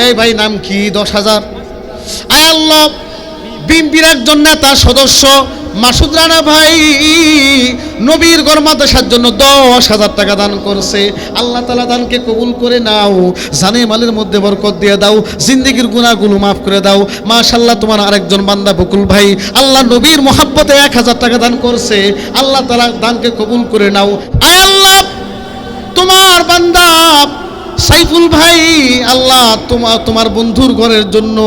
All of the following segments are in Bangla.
এই ভাই, নাম কি? দশ হাজার। আয় আল্লাহ, বিএনপির একজন নেতা, সদস্য, মাসুদ রানা ভাই, নবীর গরমাদেশার জন্য দশ হাজার টাকা দান করছে। আল্লাহ তালা দানকে কবুল করে নাও, জানে মালের মধ্যে বরকত দিয়ে দাও, জিন্দিগির গুণাগুলো মাফ করে দাও। মাশাল্লাহ তোমার আরেকজন বান্দা বকুল ভাই, আল্লাহ নবীর মোহাব্বতে এক হাজার টাকা দান করছে। আল্লাহ তালা দানকে কবুল করে নাও। আল্লাহ, তোমার বান্দা সাইফুল ভাই, আল্লাহ তোমার তোমার বন্ধুর ঘরের জন্য,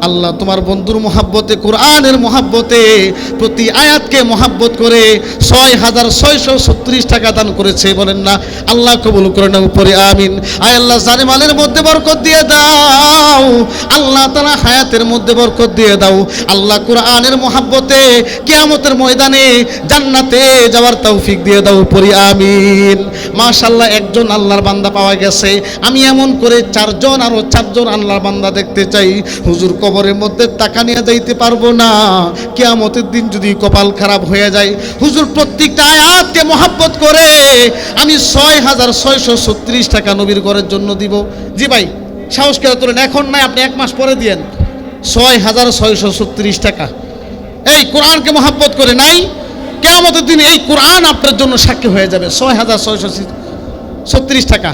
আল্লাহ তোমার বন্ধুর মহাব্বতে, কোরআনের মহাব্বতে প্রতি আয়াতকে মহাব্বত করে ছয় হাজার ছয়শো ছত্রিশ টাকা দান করেছে, বলেন না? আল্লাহ কবুল করে না উপরে, আমিন। আয় আল্লাহ, জানেমালের মধ্যে বরকত দিয়ে দাও। আল্লাহ তারা হায়াতের মধ্যে বরকত দিয়ে দাও। আল্লাহ কোরআনের মহাব্বতে কেয়ামতের ময়দানে জান্নাতে যাওয়ার তৌফিক দিয়ে দাও উপরে, আমিন। মাশাল্লাহ একজন আল্লাহর বান্দা পাওয়া গেছে। আমি এমন করে চারজন আরও চারজন আল্লাহর বান্দা দেখতে চাই। হুজুর কবরের মধ্যে টাকা নিয়ে যাইতে পারব না। কেয়ামতের দিন যদি কপাল খারাপ হয়ে যায়, হুজুর প্রত্যেকটা আয়াতকে মহাব্বত করে আমি ছয় হাজার ছয়শো ছত্রিশ টাকা নবীর ঘরের জন্য দিব। জি ভাই, সাহস করে তোলেন, এখন নাই আপনি এক মাস পরে দিয়েন। ছয় হাজার ছয়শো ছত্রিশ টাকা। এই কোরআনকে মহাব্বত করে নাই কেমতের দিন এই কোরআন আপনার জন্য সাক্ষী হয়ে যাবে। ছয় হাজার ছয়শো ছত্রিশ টাকা।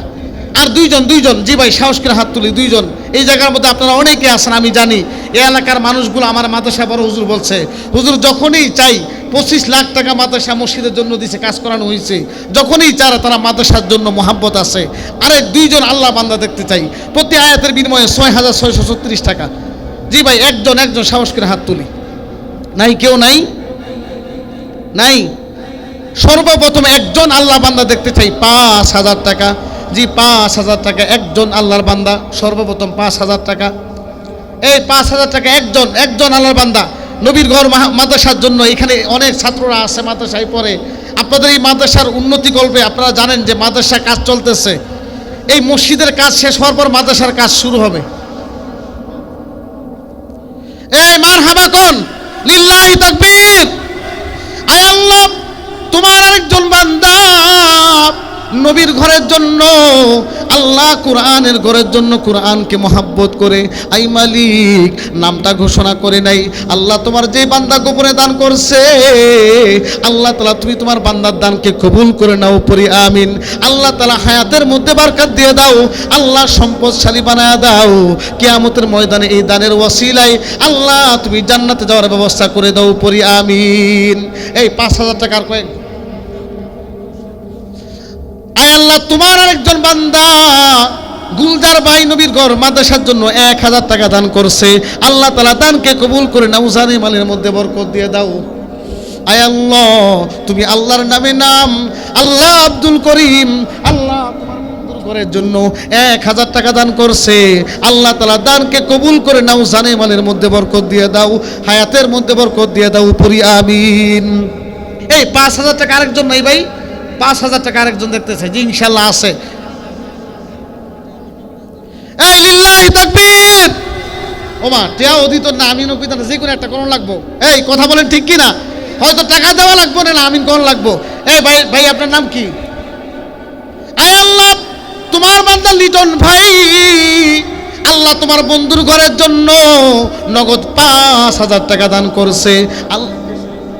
আর দুইজন দুইজন, জি ভাই, সাহস করে হাত তুলি, দুইজন। এই জায়গার মধ্যে আপনারা অনেকে আছেন, আমি জানি। এই এলাকার মানুষগুলো আমার মাদ্রাসা বড় হুজুর বলছে, হুজুর, যখনই চাই, পঁচিশ লাখ টাকা মাদ্রাসা মসজিদের জন্য দিছে, কাজ করানো হয়েছে। যখনই চারা তারা মাদ্রাসার জন্য মোহাব্বত আছে। আরে দুইজন আল্লাহ বান্দা দেখতে চাই। প্রতি আয়াতের বিনিময়ে ছয় হাজার ছয়শো ছত্রিশ টাকা। জি ভাই, একজন একজন সাহস করে হাত তুলি। নাই কেউ নাই? নাই? সর্বপ্রথম একজন আল্লাহ বান্দা দেখতে চাই, পাঁচ হাজার টাকা। জি, পাঁচ হাজার টাকা একজন আল্লাহর বান্দা, সর্বপ্রথম পাঁচ হাজার টাকা। এই পাঁচ হাজার টাকা একজন একজন আল্লাহর বান্দা। নবীর ঘর মাদ্রাসার জন্য এখানে অনেক ছাত্ররা আছে, মাদ্রাসায় পড়ে। আপনাদের এই মাদ্রাসার উন্নতি কল্পে আপনারা জানেন যে মাদ্রাসা কাজ চলতেছে। এই মসজিদের কাজ শেষ হওয়ার পর মাদ্রাসার কাজ শুরু হবে। এই মার হাবা কোন? লিল্লাহি তাকবীর। আয় আল্লাহ, তোমার আরেকজন বান্দা। নবীর ঘরের জন্য, আল্লাহ কোরআনের ঘরের জন্য কোরআনকে মহাব্বত করে, আই মালিক, নামটা ঘোষণা করে নাই। আল্লাহ তোমার যে বান্দা গোপনে দান করছে, আল্লাহ তালা তুমি তোমার বান্দার দানকে কবুল করে নাও, পরি, আমিন। আল্লাহ তালা হায়াতের মধ্যে বারকাত দিয়ে দাও, আল্লাহ সম্পদশালী বানায় দাও। কেয়ামতের ময়দানে এই দানের ওয়াসিলায় আল্লাহ তুমি জান্নাতে যাওয়ার ব্যবস্থা করে দাও, পরি, আমিন। এই পাঁচ হাজার টাকার কয়েক আয় আল্লাহ, তোমার আরেকজন বান্দা গুলজার ভাই নবীর ঘর মাদ্রাসার জন্য এক হাজার টাকা দান করছে। আল্লাহ তালা দানকে কবুল করে নাও জানে মালের মধ্যে বরকত দিয়ে দাও। আয় আল্লাহ, তুমি আল্লাহর নামে নাম, আল্লাহ আব্দুল করিম, আল্লাহ ঘরের জন্য এক হাজার টাকা দান করছে। আল্লাহ তালা দানকে কবুল করে নাও জানে মালের মধ্যে বরকত দিয়ে দাও, হায়াতের মধ্যে বরকত দিয়ে দাও, পরি আমিন। এই পাঁচ হাজার টাকা আরেকজন নাই ভাই? পাঁচ হাজার টাকা আরেকজন দেখতেছে জি ইনশাল্লাহ আছে। এই তাকবীর! ওমা, টিয়া অধিত না, আমিন যে কোনো একটা কোন লাগবো। এই, কথা বলেন ঠিক কি না হয়তো টাকা দেওয়া লাগবো না আমিন কোন লাগবো। এই, ভাই ভাই, আপনার নাম কি? আল্লাহ, তোমার বান্দা লিটন ভাই, আল্লাহ তোমার বন্ধুর ঘরের জন্য নগদ পাঁচ হাজার টাকা দান করছে।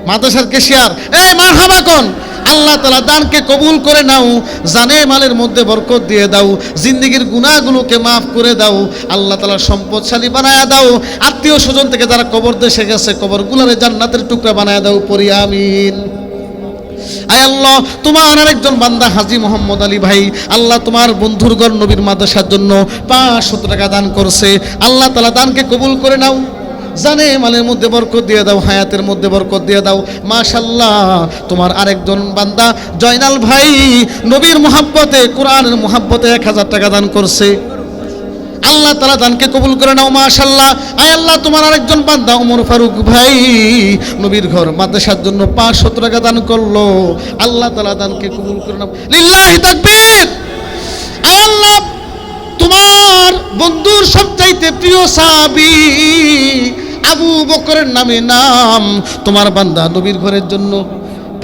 মাদ্রাসার কেশিয়ার এই মার হাবা কোন? আল্লাহ তালা দানকে কবুল করে নাও, জানে মালের মধ্যে বরকত দিয়ে দাও, জিন্দিগির গুণাগুলোকে মাফ করে দাও, আল্লাহ তালা সম্পদশালী বানায় দাও, আত্মীয় স্বজন থেকে যারা কবর দেশে গেছে কবর গুলারে জান্নাতের টুকরা বানায় দাও পরি আমিন। আয় আল্লাহ, তোমার আরেকজন বান্দা হাজি মোহাম্মদ আলী ভাই, আল্লাহ তোমার বন্ধুর ঘর নবীর মাদ্রাসার জন্য পাঁচশত টাকা দান করছে, আল্লাহ তালা দানকে কবুল করে নাও। জানে, মালের মধ্যে বরকত দিয়ে দাও, হায়াতের মধ্যে বরকত দিয়ে দাও। মাশাল্লাহ তোমার আরেকজন বান্দা জয়নাল ভাই, নবীর মোহাব্বতে, কোরআনের মোহাব্বতে এক হাজার টাকা দান করছে। আল্লাহ তালা দানকে কবুল করে নাও মাশাল্লাহ আয় আল্লাহ, তোমার আরেকজন বান্দা ওমর ফারুক ভাই, নবীর ঘর মাদ্রাসার জন্য পাঁচশো টাকা দান করল। আল্লাহ তালা দানকে কবুল করে নাও। লিল্লাহি তাকবীর! আল্লাহ, তোমার বন্ধুর সবচাইতে প্রিয় সাবি আবু বকরের নামে নাম তোমার বান্দা নবীর ঘরের জন্য।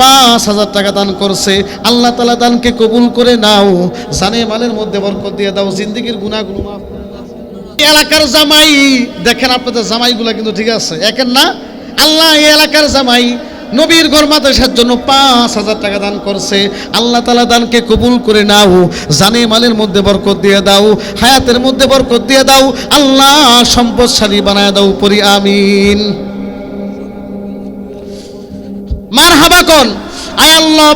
পাঁচ হাজার টাকা দান করছে। আল্লাহ তালা দানকে কবুল করে নাও। জানে মালের মধ্যে বরকত দিয়ে দাও। জিন্দিগির গুণাগুলো মাফ এলাকার জামাই, দেখেন আপনাদের জামাইগুলা কিন্তু ঠিক আছে। একের না? আল্লাহ এলাকার জামাই নবীর ঘর মাদ্রাসার জন্য পাঁচ হাজার টাকা দান করছে। আল্লাহ তালা দানকে কবুল করে নাও, জানে মালের মধ্যে বরকত দিয়ে দাও, হায়াতের মধ্যে বরকত দিয়ে দাও, আল্লাহ সম্পদশালী বানায় দাও পরি আমিন। মার হাবা কন? আয় আল্লাহ,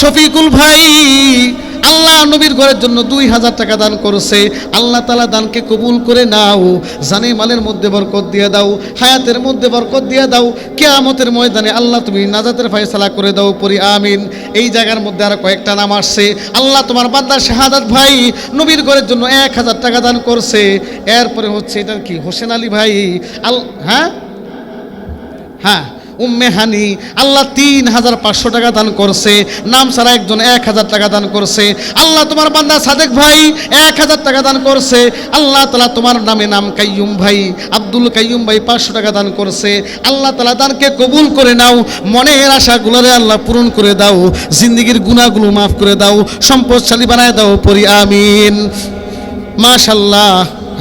শফিকুল ভাই আল্লাহ নবীর ঘরের জন্য দুই হাজার টাকা দান করেছে। আল্লাহ তালা দানকে কবুল করে নাও। জানে মালের মধ্যে বরকত দিয়ে দাও, হায়াতের মধ্যে বরকত দিয়ে দাও, কেয়ামতের ময়দানে আল্লাহ তুমি নাজাতের ফয়সালা করে দাও পরি আমিন। এই জায়গার মধ্যে আর কয়েকটা নাম আসছে। আল্লাহ তোমার বান্দার শাহাদাত ভাই নবীর ঘরের জন্য এক হাজার টাকা দান করছে। এরপরে হচ্ছে এটার কি? হোসেন আলী ভাই, আল হ্যাঁ? হ্যাঁ। উম্মে হানি, আল্লাহ তিন হাজার পাঁচশো টাকা দান করছে, নাম ছাড়া একজন এক হাজার টাকা দান করছে। আল্লাহ তোমার বান্দা সাদেক ভাই, এক হাজার টাকা দান করছে। আল্লাহ তালা তোমার নামে নাম কাইয়ুম ভাই, আব্দুল কাইয়ুম ভাই পাঁচশো টাকা দান করছে। আল্লাহ তালা দানকে কবুল করে নাও, মনের আশাগুলোরে আল্লাহ পূরণ করে দাও, জিন্দিগির গুণাগুলো মাফ করে দাও, সম্পদশালী বানায় দাও পরি, আমিন। মাশাল্লাহ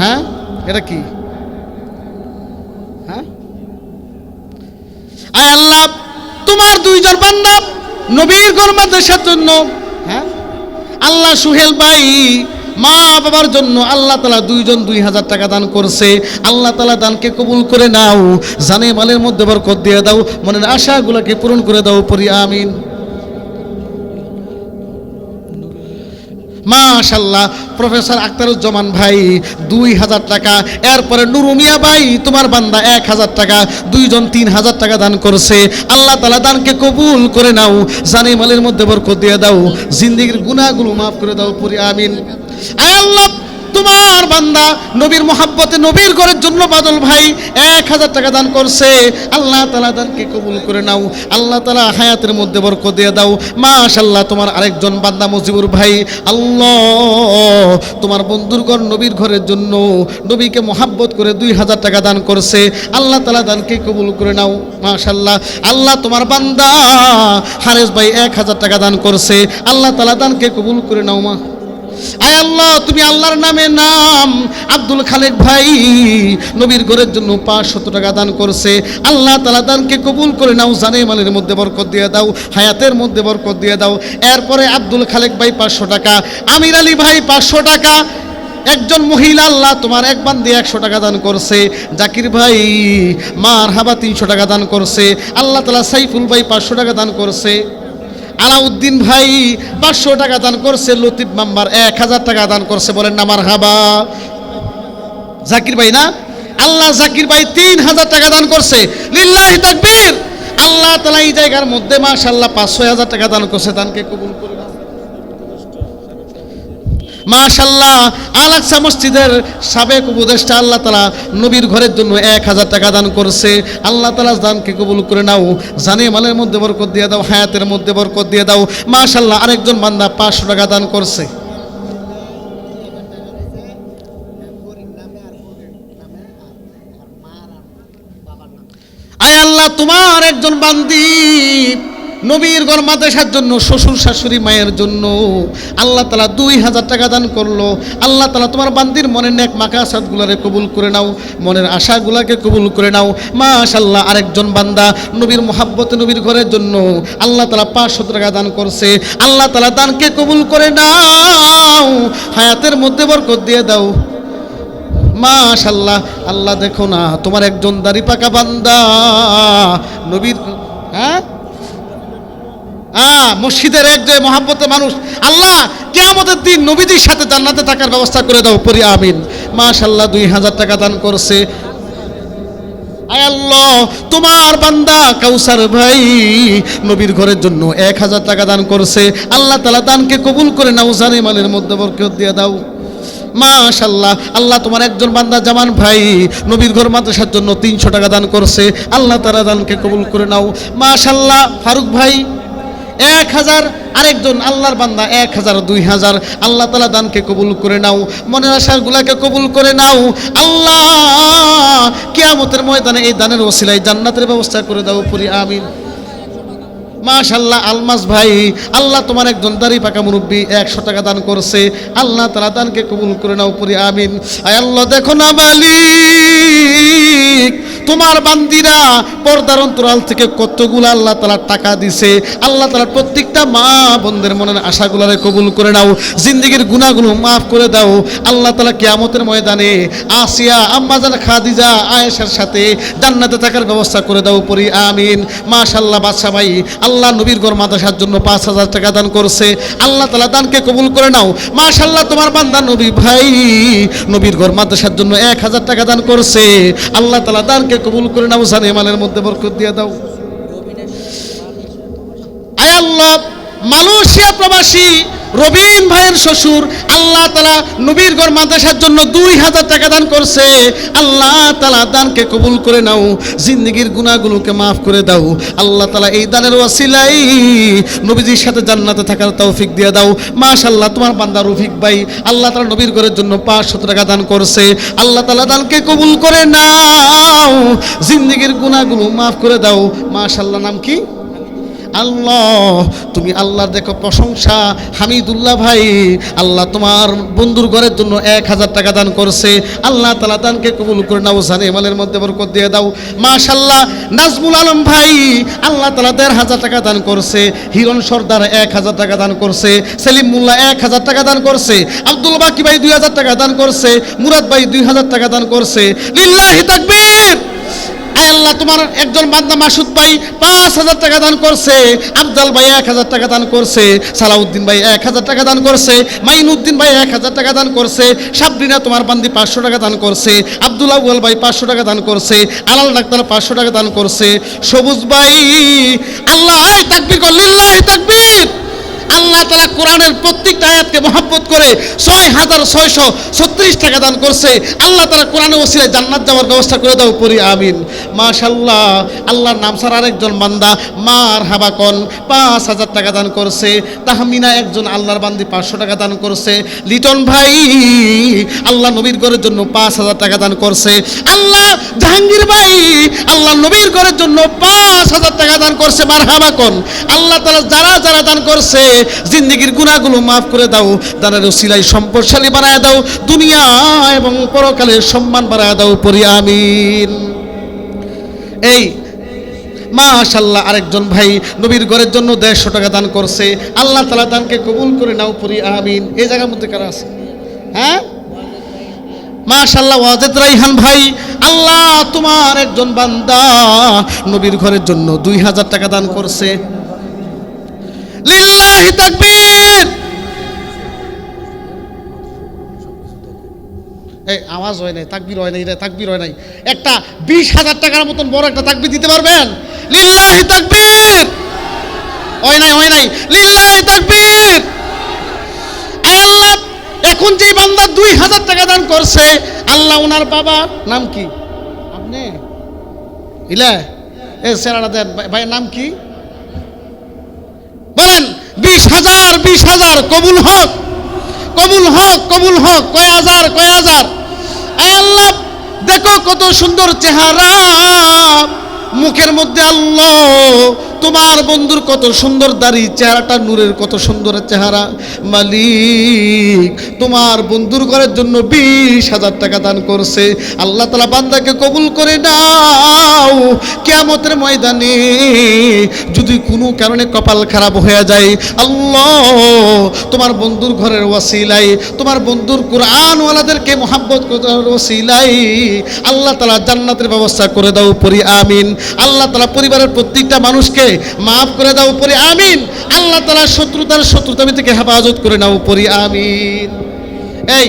হ্যাঁ? এটা কি হ্যাঁ আয় আল্লাহ, তোমার দুইজন বান্দা নবীর দেশের জন্য হ্যাঁ? আল্লাহ সুহেল ভাই, মা বাবার জন্য আল্লাহ তালা দুইজন দুই হাজার টাকা দান করছে। আল্লাহ তালা দানকে কবুল করে নাও, জানে মালের মধ্যে বরকত দিয়ে দাও, মনের আশাগুলোকে পূরণ করে দাও, পরি, আমিন। মাশাল্লাহ প্রফেসর আখতারুজ্জামান ভাই, দুই হাজার টাকা। এরপরে নুরুমিয়া ভাই, তোমার বান্দা এক হাজার টাকা, দুইজন তিন হাজার টাকা দান করছে। আল্লাহ তালা দানকে কবুল করে নাও, জানে মালের মধ্যে বরকত দিয়ে দাও, জিন্দিগির গুণাগুলো মাফ করে দাও পুরি আমিন। আল্লাহ! তোমার বান্দা নবীর মোহাব্বতে নবীর ঘরের জন্য বাদল ভাই এক হাজার টাকা দান করছে। আল্লাহ তালা দানকে কবুল করে নাও। আল্লাহ তালা হায়াতের মধ্যে বরকত দিয়ে দাও। মাশাল্লাহ তোমার আরেকজন বান্দা মুজিবুর ভাই। আল্লাহ, তোমার বন্ধুর ঘর নবীর ঘরের জন্য নবীকে মোহাব্বত করে দুই হাজার টাকা দান করছে। আল্লাহ তালা দানকে কবুল করে নাও। মাশাল্লাহ আল্লাহ তোমার বান্দা হারেস ভাই এক হাজার টাকা দান করছে। আল্লাহ তালা দানকে কবুল করে নাও মা। আয় আল্লাহ, তুমি আল্লাহর নামে নাম। আব্দুল খালেক ভাই নবীর ঘরের জন্য পাঁচশত টাকা দান করছে। আল্লাহ তালা দানকে কবুল করে নাও, জানে মালের মধ্যে বরকত দিয়ে দাও, হায়াতের মধ্যে বরকত দিয়ে দাও। এরপরে আব্দুল খালেক ভাই পাঁচশো টাকা, আমির আলী ভাই পাঁচশো টাকা। একজন মহিলা আল্লাহ তোমার এক বান্দি একশো টাকা দান করছে। জাকির ভাই মার হাবা তিনশো টাকা দান করছে। আল্লাহ তালা সাইফুল ভাই পাঁচশো টাকা দান করছে। আলাউদ্দিন ভাই পাঁচশো টাকা দান করছে, লতিফ মাম্বার এক হাজার টাকা দান করছে, বলেন আমার হাবা জাকির ভাই না? আল্লাহ জাকির ভাই তিন হাজার টাকা দান করছে, লিল্লাহি তাকবীর। আল্লাহ তালা এই জায়গার মধ্যে মাশাল্লাহ ছয় হাজার টাকা দান করছে, দানকে কবুল করে নাও। মাশাল্লাহ আলাকসা মসজিদের সাবেক উপদেষ্টা আল্লাহ তালা নবীর ঘরের জন্য এক হাজার টাকা দান করছে। আল্লাহ তালা দানকে কবুল করে নাও, জানে মালের মধ্যে বরকত দিয়ে দাও, হায়াতের মধ্যে বরকত দিয়ে দাও। মাশাল্লাহ আরেকজন বান্দা পাঁচশো টাকা দান করছে। আয় আল্লাহ, তোমার একজন বান্দি। নবীর গর মাদ্রাসার জন্য, শ্বশুর শাশুড়ি মায়ের জন্য। আল্লাহ তালা দুই হাজার টাকা দান করল। আল্লাহ তালা তোমার বান্দির মনের নেক মাকাসাদগুলারে কবুল করে নাও, মনের আশাগুলাকে কবুল করে নাও। মাশাল্লাহ আরেকজন বান্দা নবীর মোহাব্বত নবীর ঘরের জন্য আল্লাহ তালা পাঁচশো টাকা দান করছে। আল্লাহ তালা দানকে কবুল করে নাও, হায়াতের মধ্যে বরকত দিয়ে দাও। মাশাল্লাহ আল্লাহ দেখো না, তোমার একজন দাড়ি পাকা বান্দা। নবীর হ্যাঁ? মসজিদের এক যে মহাব্বতের মানুষ, আল্লাহ কেয়ামতের দিন নবীদের সাথে জান্নাতে থাকার ব্যবস্থা করে দাও, পরি, আমিন। মাশাল্লাহ দুই হাজার টাকা দান করছে। আয় আল্লাহ, তোমার বান্দা কাউসার ভাই নবীর ঘরের জন্য এক হাজার টাকা দান করছে। আল্লাহ তালা দানকে কবুল করে নাও, জানে মালের মধ্যে দিয়ে দাও। মাশাল্লাহ আল্লাহ তোমার একজন বান্দা জামান ভাই নবীর ঘর মাদ্রাসার জন্য তিনশো টাকা দান করছে। আল্লাহ তালা দানকে কবুল করে নাও। মাশাল্লাহ ফারুক ভাই এক হাজার, আরেকজন আল্লাহর বান্দা এক হাজার, দুই হাজার। আল্লাহ তালা দানকে কবুল করে নাও, মনের আশাগুলাকে কবুল করে নাও। আল্লাহ, কিয়ামতের ময়দানে এই দানের ওসিলায় জান্নাতের ব্যবস্থা করে দাও পুরি আমিন। মাশাল্লাহ আলমাস ভাই, আল্লাহ তোমার একজন দাড়ি পাকা মুরব্বী একশো টাকা দান করছে। আল্লাহ তালা দানকে কবুল করে নাও পরি আমিন। আয় আল্লাহ, দেখো না মালিক তোমার বান্দিরা পর্দার অন্তরাল থেকে কতগুলো আল্লাহ তালা টাকা দিছে? আল্লাহ তালা প্রত্যেকটা মা বোনদের মনের আশাগুলারে কবুল করে নাও, জিন্দিগির গুণাগুলো মাফ করে দাও। আল্লাহ তালা কিয়ামতের ময়দানে আসিয়া, আম্মাজান খাদিজা, আয়েশার সাথে জান্নাতে থাকার ব্যবস্থা করে দাও পরি আমিন। মাশাল্লাহ বাদশাহ ভাই, আল্লাহ নবীর গড় মাদ্রাসার জন্য পাঁচ হাজার টাকা দান করছে। আল্লাহ তালা দানকে কবুল করে নাও। মাশাল্লাহ তোমার বান্দা নবী ভাই, নবীর গড় মাদ্রাসার জন্য এক হাজার টাকা দান করছে। আল্লাহ তালা দানকে কবুল করে নাও সানি মালের মধ্যে বরকত দিয়ে দাও। আয় আল্লাহ মালয়েশিয়া প্রবাসী রবিন ভাইয়ের শ্বশুর, আল্লাহ তালা নবীর গড় মাদ্রাসার জন্য দুই হাজার টাকা দান করছে। আল্লাহ তালা দানকে কবুল করে নাও, জিন্দগির গুণাগুলোকে মাফ করে দাও। আল্লাহ তালা এই দানের ওয়াসিলাই নবীজির সাথে জান্নাতে থাকার তৌফিক দিয়ে দাও। মাশ আল্লাহ তোমার বান্দা রফিক ভাই আল্লাহ তালা নবীর ঘরের জন্য পাঁচশত টাকা দান করছে। আল্লাহ তালা দানকে কবুল করে নাও, জিন্দগির গুণাগুলো মাফ করে দাও। মাশ আল্লাহ নাম কি? আল্লাহ, তুমি আল্লাহর দেখো প্রশংসা। হামিদুল্লাহ ভাই, আল্লাহ তোমার বন্ধুর ঘরের জন্য এক হাজার টাকা দান করছে। আল্লাহ তালা দানকে কবুল করে নাও, জানে এমালের মধ্যে বরকত দিয়ে দাও। মাশাল্লাহ নাজমুল আলম ভাই, আল্লাহ তালা দেড় হাজার টাকা দান করছে। হিরণ সর্দার এক হাজার টাকা দান করছে। সেলিম মোল্লা এক হাজার টাকা দান করছে। আব্দুল বাকি ভাই দুই হাজার টাকা দান করছে। মুরাদ ভাই দুই হাজার টাকা দান করছে। লিল্লাহি তাকবীর। আল্লাহ, তোমার একজন বান্দা মাসুদ ভাই পাঁচ হাজার টাকা দান করছে, আফজাল ভাই এক হাজার টাকা দান করছে, সালাউদ্দিন ভাই এক হাজার টাকা দান করছে, মাইনুদ্দিন ভাই এক হাজার টাকা দান করছে, সাবরিনা তোমার বান্দি পাঁচশো টাকা দান করছে, আব্দুল আউয়াল ভাই পাঁচশো টাকা দান করছে, আলাল ডাক্তার পাঁচশো টাকা দান করছে। সবুজ ভাই, আল্লাহ, তাকবির কর লিল্লাহি তাকবির। আল্লাহ তালা কোরআনের প্রত্যেকটা আয়াতকে মহাব্বত করে ছয় হাজার ছয়শো ছত্রিশ টাকা দান করছে। আল্লাহ তালা কোরআনে ওসিলে জান্নাত যাওয়ার ব্যবস্থা করে দাও, পরি, আমিন। মাশাল্লাহ আল্লাহর নাম ছাড়া আরেকজন বান্দা মার হাবাকন পাঁচ হাজার টাকা দান করছে। তাহমিনা একজন আল্লাহর বান্দি পাঁচশো টাকা দান করছে। লিটন ভাই, আল্লাহ নবীর ঘরের জন্য পাঁচ হাজার টাকা দান করছে। আল্লাহ জাহাঙ্গীর ভাই, আল্লাহ নবীর ঘরের জন্য পাঁচ হাজার টাকা দান করছে মার হাবাকন আল্লাহ তালা যারা যারা দান করছে জিন্দগির গুণাগুলো মাফ করে দাও, দানের সিলাই সম্পদশালী বানায় দাও, দুনিয়া এবং পরকালে সম্মান বাড়ায় দাও পরি, আমিন। এই মাশাল্লাহ আরেকজন ভাই নবীর ঘরের জন্য দেড়শো টাকা দান করছে। আল্লাহ তালা দানকে কবুল করে নাও পরি, আমিন। এই জায়গার মধ্যে কারা আছে? হ্যাঁ? মাশাল্লাহ ওয়াজেদ রাইহান ভাই, আল্লাহ তোমার একজন বান্দা নবীর ঘরের জন্য দুই হাজার টাকা দান করছে। লিল্লাহি তাকবীর। এই, আওয়াজ হয় নাই, তাকবির হয় নাই রে, তাকবির হয় নাই। একটা বিশ হাজার টাকার মতন বড় একটা তাকবির দিতে পারবেন? লিল্লাহি তাকবীর। হয় নাই হয় নাই। লিল্লাহি তাকবীর। আল্লাহ এখন যে বান্দা দুই হাজার টাকা দান করছে, আল্লাহ ওনার বাবা নাম কি? আপনি? ইলা এ সেরাটা দেন, ভাই- নাম কি? বলেন। বিশ হাজার বিশ হাজার, কবুল হক কবুল হক কবুল হক, কয় হাজার কয় হাজার। আল্লাহ, দেখো কত সুন্দর চেহারা। মুখের মধ্যে আল্লাহ তোমার বন্ধুর কত সুন্দর দাড়ি, চেহারাটা নূরের কত সুন্দর চেহারা। মালিক, তোমার বন্ধুর ঘরের জন্য বিশ হাজার টাকা দান করছে। আল্লাহ তালা বান্দাকে কবুল করে নাও। কেমতের ময়দানে যদি কোনো কারণে কপাল খারাপ হয়ে যায়, আল্লাহ তোমার বন্ধুর ঘরের ওয়াসিলাই তোমার বন্ধুর কোরআনওয়ালাদেরকে মোহাব্বত করার ওয়াসিলাই আল্লাহ তালা জান্নাতের ব্যবস্থা করে দাও পরি আমিন। আল্লাহ তালা পরিবারের প্রত্যেকটা মানুষকে মাফ করে দাও পরি আমিন। আল্লাহ তালা শত্রুতার শত্রুতামি থেকে হেফাজত করে নাও পরি আমিন। এই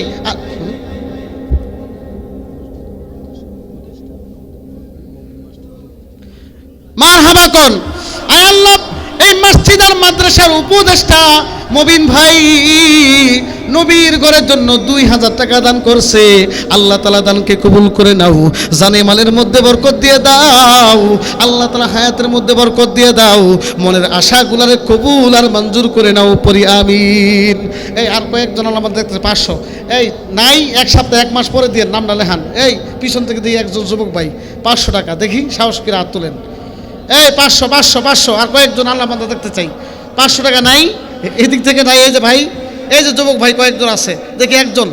মার হাবাকন আয় আল্লাহ, এই মসজিদ আর মাদ্রাসার উপদেষ্টা মবিন ভাই নবীর ঘরের জন্য দুই হাজার টাকা দান করছে। আল্লাহ তালা দানকে কবুল করে নাও। জানে মালের মধ্যে বরকত দিয়ে দাও। আল্লাহ তালা হায়াতের মধ্যে বরকত দিয়ে দাও। মনের আশাগুলারে কবুল আর মঞ্জুর করে নাও পরি, আমিন। এই আর কয়েকজন আমার দেখতে পাঁচশো। এই নাই, এক সপ্তাহ এক মাস পরে দিয়ে নাম নামটা লেখান। এই পিছন থেকে দিয়ে একজন যুবক ভাই, পাঁচশো টাকা। দেখি, সাহস করে হাত তোলেন। এই পাঁচশো পাঁচশো পাঁচশো। আর কয়েকজন আল্লাহ বান্দা দেখতে চাই। পাঁচশো টাকা নাই, এদিক থেকে নাই, এই যে ভাই এই যে যুবক ভাই কয়েকজন আছে, দেখি একজন।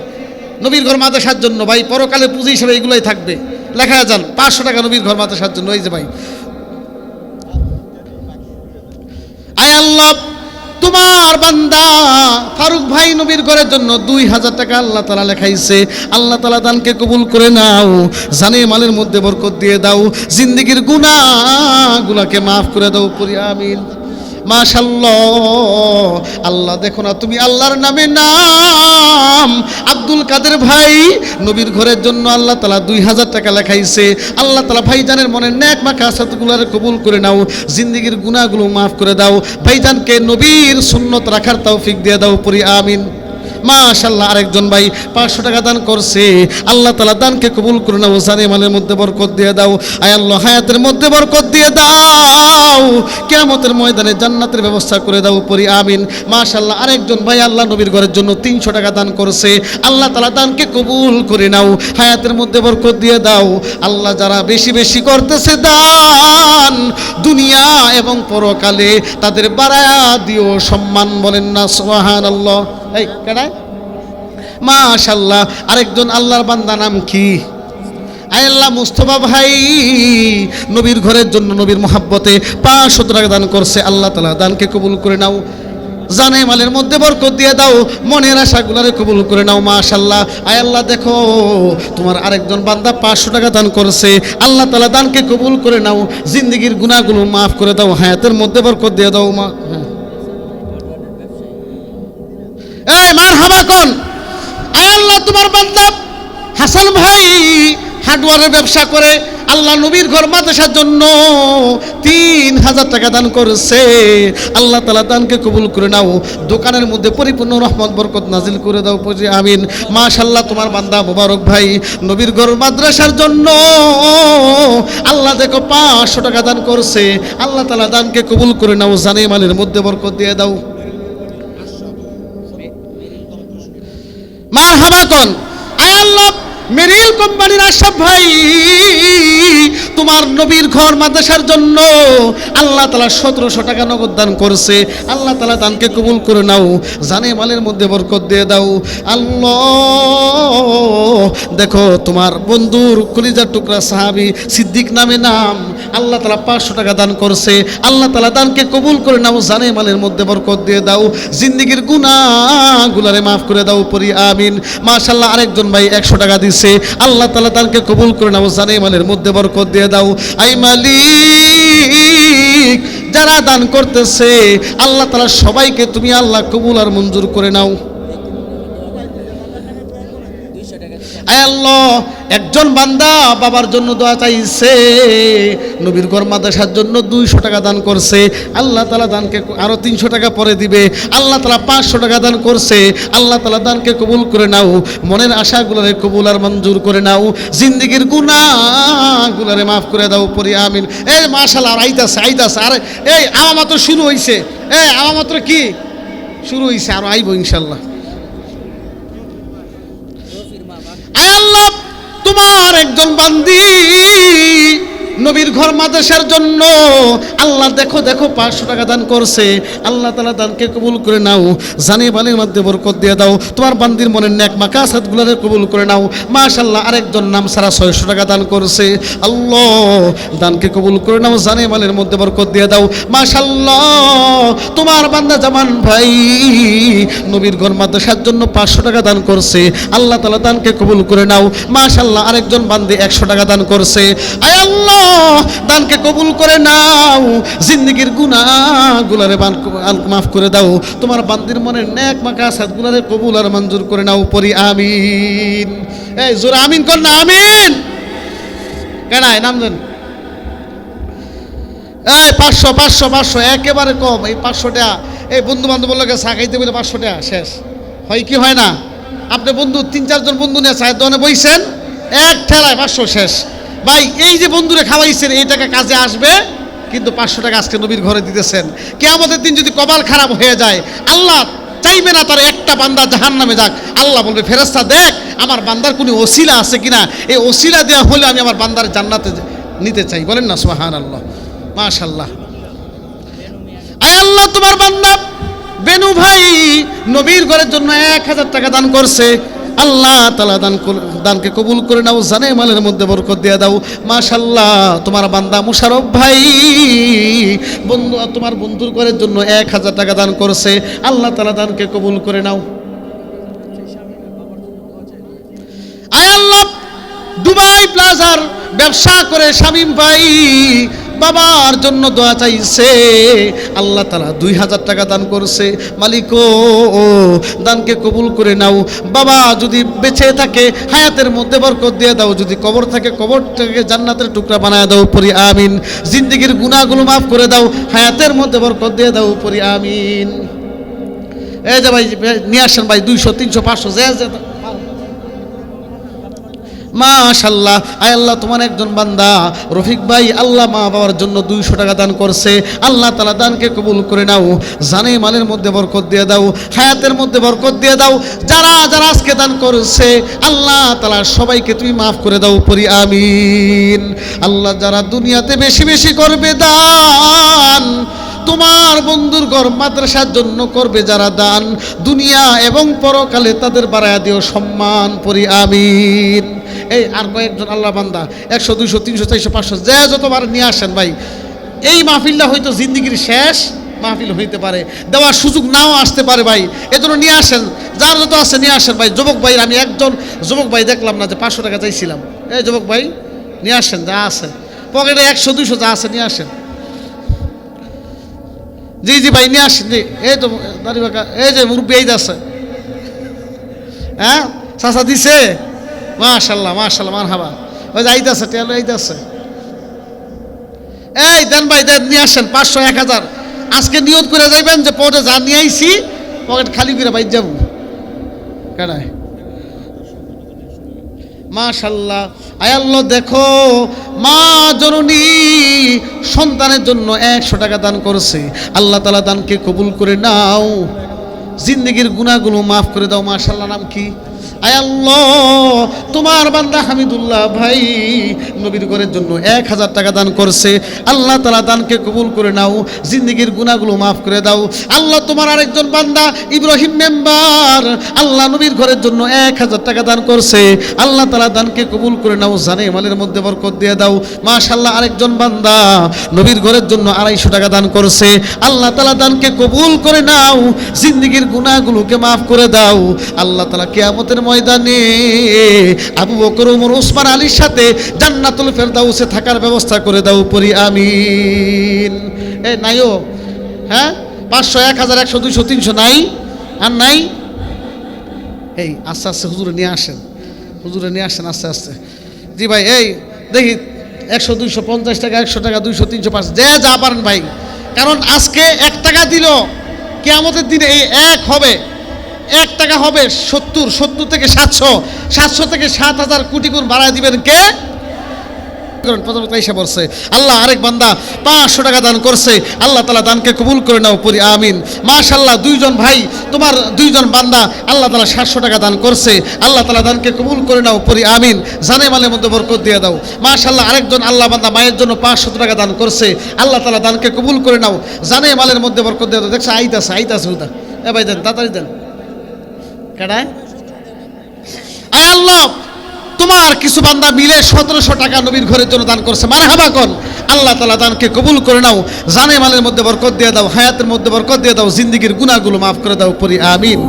নবীর ঘর মাদ্রাসার জন্য, ভাই, পরকালে পুঁজি হিসেবে এইগুলোই থাকবে। লেখা যান, পাঁচশো টাকা নবীর ঘর মাদ্রাসার জন্য, এই যে ভাই। আয় আল্লাহ, তোমার বান্দা ফারুক ভাই নবীর ঘরের জন্য দুই হাজার টাকা আল্লাহ তালা লেখাইছে। আল্লাহ তালা দানকে কবুল করে নাও, জানে মালের মধ্যে বরকত দিয়ে দাও, জিন্দিগির গুণা গুলাকে মাফ করে দাও, পরি, আমিন। মাশাল্লাহ আল্লাহ দেখো না, তুমি আল্লাহর নামে নাম। আব্দুল কাদের ভাই নবীর ঘরের জন্য আল্লাহ তালা দুই হাজার টাকা লেখাইছে। আল্লাহ তালা ভাইজানের মনে ন্যাক মাখা আসাদগুলারে কবুল করে নাও, জিন্দগির গুণাগুলো মাফ করে দাও। ভাইজানকে নবীর সুন্নত রাখার তৌফিক দিয়ে দাও, পরি, আমিন। মাশাল্লাহ আরেকজন ভাই পাঁচশো টাকা দান করছে। আল্লাহ তালা দানকে কবুল করে নাও, জানে মালের মধ্যে বরকত দিয়ে দাও। আয় আল্লাহ, হায়াতের মধ্যে বরকত দিয়ে দাও। কেরামতের ময়দানে জান্নাতের ব্যবস্থা করে দাও পরি আমিন। মাশাল্লাহ আরেকজন ভাই আল্লাহ নবীর ঘরের জন্য তিনশো টাকা দান করছে। আল্লাহ তালা দানকে কবুল করে নাও, হায়াতের মধ্যে বরকত দিয়ে দাও। আল্লাহ যারা বেশি বেশি করতেছে দান, দুনিয়া এবং পরকালে তাদের বাড়ায়া দিও, সম্মান বলেন না সোহান আল্লাহ এই কেডায় মাশাল্লাহ আরেকজন আল্লাহর বান্দা নাম কি? আল্লাহ মুস্তফা ভাই, নবীর ঘরের জন্য নবীর মহাব্বতে পাঁচশো টাকা দান করছে, আল্লাহ তালা দানকে কবুল করে নাও। জানে মালের মধ্যে বরকত দিয়ে দাও, মনের আশাগুলারে কবুল করে নাও মাশাল্লাহ আয় আল্লাহ, দেখো, তোমার আরেকজন বান্দা পাঁচশো টাকা দান করছে, আল্লাহ তালা দানকে কবুল করে নাও। জিন্দিগির গুণাগুলো মাফ করে দাও, হায়াতের মধ্যে বরকত দিয়ে দাও, মা। এই মার হাবা কোন। আল্লাহ তোমার বান্দা হাসান ভাই হার্ডওয়ারের ব্যবসা করে আল্লাহ নবীর ঘর মাদ্রাসার জন্য তিন হাজার টাকা দান করেছে। আল্লাহ তালা দানকে কবুল করে নাও। দোকানের মধ্যে পরিপূর্ণ রহমত, বরকত নাজিল করে দাও পজি, আমিন। মাশাল্লাহ তোমার বান্দা মোবারক ভাই, নবীর ঘর মাদ্রাসার জন্য আল্লাহ দেখো পাঁচশো টাকা দান করছে। আল্লাহ তালা দানকে কবুল করে নাও, জানে মালের মধ্যে বরকত দিয়ে দাও। মার হাবা কন আয় আল্লাহ মেরিল কোম্পানির আশরাফ ভাই তোমার নবীর ঘর মাদ্রাসার জন্য আল্লাহ তালা সতেরোশো টাকা নগদ দান করছে। আল্লাহ তালা দানকে কবুল করে নাও, জানে মালের মধ্যে বরকত দিয়ে দাও। আল্লাহ, দেখো তোমার বন্ধুর কলিজার টুকরা সাহাবি সিদ্দিক নামে নাম, আল্লাহ তালা পাঁচশো টাকা দান করছে। আল্লাহ তালা দানকে কবুল করে নাও, জানে মালের মধ্যে বরকত দিয়ে দাও। জিন্দিগির গুণা গুলারে মাফ করে দাও পরি আমিন। মাশাল্লাহ আরেকজন ভাই একশো টাকা দিছে। আল্লাহ তালা দানকে কবুল করে নাও, জানে মালের মধ্যে বরকত দিয়ে দাও। আই মালিক, যারা দান করতেছে, আল্লাহ তালা সবাইকে তুমি আল্লাহ কবুল আর মঞ্জুর করে নাও আয় আল্লাহ, একজন বান্দা বাবার জন্য দোয়া চাইছে, নবীর ঘর মাদ্রাসার জন্য দুইশো টাকা দান করছে, আল্লাহ তালা দানকে আরও তিনশো টাকা পরে দিবে, আল্লাহ তালা পাঁচশো টাকা দান করছে, আল্লাহ তালা দানকে কবুল করে নাও, মনের আশাগুলারে কবুল আর মঞ্জুর করে নাও, জিন্দিগির গুণাগুলারে মাফ করে দাও পরি আমিন। এই মাশাল আর আইতাছে আইতাছে, আর, এই, আমার মাত্র শুরু হইছে। এই, আমার মাত্র কি? শুরু হইছে, আর আইব ইনশাল্লাহ আয় আল্লাহ তোমার একজন বান্দি। নবীর ঘর মাদ্রাসার জন্য। আল্লাহ দেখো দেখো, পাঁচশো টাকা দান করছে। আল্লাহ তালা দানকে কবুল করে নাও। জানে বালির মধ্যে বরকত দিয়ে দাও। তোমার বান্দির মনের ন্যাক মাকা সাদগুলারে কবুল করে নাও। মাশাল্লাহ আরেকজন নাম সারা ছয়শো টাকা দান করছে। আল্লাহ, দানকে কবুল করে নাও। জানে মালের মধ্যে বরকত দিয়ে দাও। মাশাল্লাহ তোমার বান্দা জামান ভাই নবীর ঘর মাদ্রাসার জন্য পাঁচশো টাকা দান করছে। আল্লাহ তালা দানকে কবুল করে নাও। মাশাল্লাহ আরেকজন বান্দে একশো টাকা দান করছে। আয় আল্লাহ দানকে কবুল করে নাও। জিন্দগির গুনা গুলারে মাফ করে দাও। তোমার বান্দির মনের ন্যাক মাকা সাদ গুলারে কবুল আর মঞ্জুর করে নাও পরি আমিন। এই, জোর আমিন কর না, আমিন। কেন নাম দেন। এই, পাঁচশো পাঁচশো পাঁচশো, একেবারে কম। এই পাঁচশো টাকা এই বন্ধু বান্ধব লোকে চা খাইতে বলে পাঁচশো টাকা শেষ। হয় কি, হয় না? আপনি বন্ধু, তিন, চারজন বন্ধু নিয়ে চায়ের দোকানে বইছেন, এক ঠেলায় পাঁচশো শেষ। ভাই, এই যে বন্ধুরা খাওয়াইছেন, এই টাকা কাজে আসবে, কিন্তু পাঁচশো টাকা আজকে নবীর ঘরে দিতেছেন। কেয়ামতের দিন যদি কপাল খারাপ হয়ে যায়, আল্লাহ চাইবে না তার একটা বান্দা জাহান নামে যাক। আল্লাহ বলবে ফেরেস্তা দেখ, আমার বান্দার কোনো ওসিলা আছে কিনা? এই ওসিলা দেওয়া হলে আমি আমার বান্দার জান্নাতে নিতে চাই। বলেন না সোহান আল্লাহ মাশাল্লাহ আয় আল্লাহ, তোমার বান্দা। বেনু ভাই, নবীর ঘরের জন্য এক হাজার টাকা দান করছে। আল্লাহ তালা দান দানকে কবুল করে নাও, জানে মালের মধ্যে বরকত দিয়ে দাও। মাশাল্লাহ তোমার বান্দা মুশারফ ভাই, বন্ধু তোমার বন্ধুর ঘরের জন্য এক হাজার টাকা দান করছে। আল্লাহ তালা দানকে কবুল করে নাও। আয় আল্লাহ, দুবাই প্লাজার ব্যবসা করে শামীম ভাই বাবার জন্য দোয়া চাইছে। আল্লাহ তালা দুই হাজার টাকা দান করছে। মালিক ও দানকে কবুল করে নাও। বাবা যদি বেঁচে থাকে, হায়াতের মধ্যে বরকত দিয়ে দাও। যদি কবর থাকে কবরটাকে জান্নাতের টুকরা বানায় দাও পরি আমিন। জিন্দগির গুণাগুলো মাফ করে দাও। হায়াতের মধ্যে বরকত দিয়ে দাও পরি আমিন। এই যে ভাই, নিয়ে আসেন ভাই, দুইশো, তিনশো, পাঁচশো, যে মাশাল্লাহ আয় আল্লাহ, তোমার একজন বান্দা, রফিক ভাই, আল্লাহ মা বাবার জন্য দুইশো টাকা দান করছে। আল্লাহ তালা দানকে কবুল করে নাও, জানে মালের মধ্যে বরকত দিয়ে দাও, হায়াতের মধ্যে বরকত দিয়ে দাও, যারা যারা আজকে দান করছে, আল্লাহ তালা সবাইকে তুমি মাফ করে দাও, পরি, আমিন। আল্লাহ যারা দুনিয়াতে বেশি বেশি করবে দান তোমার বন্ধুর ঘর মাদ্রাসার জন্য করবে যারা দান। দুনিয়া এবং পরকালে তাদের বাড়ায় দিও সম্মান পরি আমিন। এই আর কয়েকজন আল্লাহ বান্দা, একশো, দুইশো, তিনশো, চারশো, পাঁচশো, যে যতবার নিয়ে আসেন ভাই, এই মাহফিলটা হয়তো জিন্দিগির শেষ মাহফিল হইতে পারে, দেওয়ার সুযোগ নাও আসতে পারে ভাই। এজন্য নিয়ে আসেন, যার যত আছে নিয়ে আসেন ভাই। যুবক ভাই, আমি একজন, যুবক ভাই দেখলাম না যে পাঁচশো টাকা চাইছিলাম। এই যুবক ভাই, নিয়ে আসেন, যা আছে। পকেটে একশো, দুইশো যা আছে, নিয়ে আসেন। জি জি ভাই, নিয়ে আসেন এই তো দাঁড়ি বাঁকা, এই যে মুরব্বী এই যে আছে। হ্যাঁ চাষা দিছে? মাশাল্লাহ মাশাল্লাহ মান হাবা ওই যে আইতাছে টেলো আইতাছে। এই দেন ভাই, দেন, নিয়ে আসেন, পাঁচশো, এক হাজার। আজকে নিয়ত করে যাইবেন যে পকেটে যা নিয়ে আইছি, পকেট খালি করে বাইর যাব। কেডায়? মাশাল্লাহ আয়াল্লাহ দেখো, মা জননী সন্তানের জন্য একশো টাকা দান করেছে। আল্লাহ তালা দানকে কবুল করে নাও। জিন্দগির গুণাগুলো মাফ করে দাও মাশাল্লাহ নাম কি? আয়াল্লাহ তোমার বান্দা হামিদুল্লাহ ভাই নবীর ঘরের জন্য এক হাজার টাকা দান করছে। আল্লাহ তালা দানকে কবুল করে নাও, জিন্দগির গুণাগুলো মাফ করে দাও। আল্লাহ তোমার আরেকজন বান্দা ইব্রাহিম মেম্বার, আল্লাহ নবীর ঘরের জন্য এক হাজার টাকা দান করছে। আল্লাহ তালা দানকে কবুল করে নাও, জানে মালের মধ্যে বরকত দিয়ে দাও। মাশাল্লাহ আরেকজন বান্দা নবীর ঘরের জন্য আড়াইশো টাকা দান করছে। আল্লাহ তালা দানকে কবুল করে নাও, জিন্দগির গুণাগুলোকে মাফ করে দাও। আল্লাহ তালা কেয়ামতের ময়দানে আবু বকর উমর ওসমান, আলীর সাথে জান্নাতুল ফেরদাউসে থাকার ব্যবস্থা করে দাও পরি আমিন। এ নাইও হ্যাঁ? পাঁচশো, এক হাজার, একশো, দুইশো, তিনশো নাই? আর নাই? এই, আস্তে আস্তে হুজুরে নিয়ে আসেন। হুজুরে নিয়ে আসেন আস্তে আস্তে। জি ভাই, এই, দেখি, একশো, দুইশো, পঞ্চাশ টাকা, একশো টাকা, দুইশো, তিনশো, পাঁচশো, যে যা পারেন ভাই। কারণ আজকে এক টাকা দিল, কেয়ামতের দিনে এই এক হবে। এক টাকা হবে সত্তর সত্তর থেকে সাতশো সাতশো থেকে সাত হাজার কোটি গুণ বাড়ায় দিবেন কে? আল্লাহ আরেক বান্দা পাঁচশো টাকা দান করছে, আল্লাহ তালা দানকে কবুল করে নাও পরি আমিন। মাশাল্লাহ দুইজন ভাই, তোমার দুইজন বান্দা, আল্লাহ তালা সাতশো টাকা দান করছে, আল্লাহ তালা দানকে কবুল করে নাও পরি আমিন। জানে মালের মধ্যে বরকত দিয়ে দাও। মাশাল্লাহ আরেকজন আল্লাহ বান্দা মায়ের জন্য পাঁচশো টাকা দান করছে, আল্লাহ তালা দানকে কবুল করে নাও। জানে মালের মধ্যে বরকত দিয়ে দাও। দেখছ আইতাছে আইতাছে হুদা। এ ভাই দেন, তাড়াতাড়ি দেন। আয় তোমার কিছু বান্দা মিলে সতেরোশো টাকা নবীর ঘরের জন্য দান করছে। মানে হাবাকন আল্লাহ তালা দানকে কবুল করে নাও। জানে মালের মধ্যে বরকত দিয়ে দাও, হায়াতের মধ্যে বরকত দিয়ে দাও, জিন্দিগির গুণাগুলো মাফ করে দাও পরি আমিন।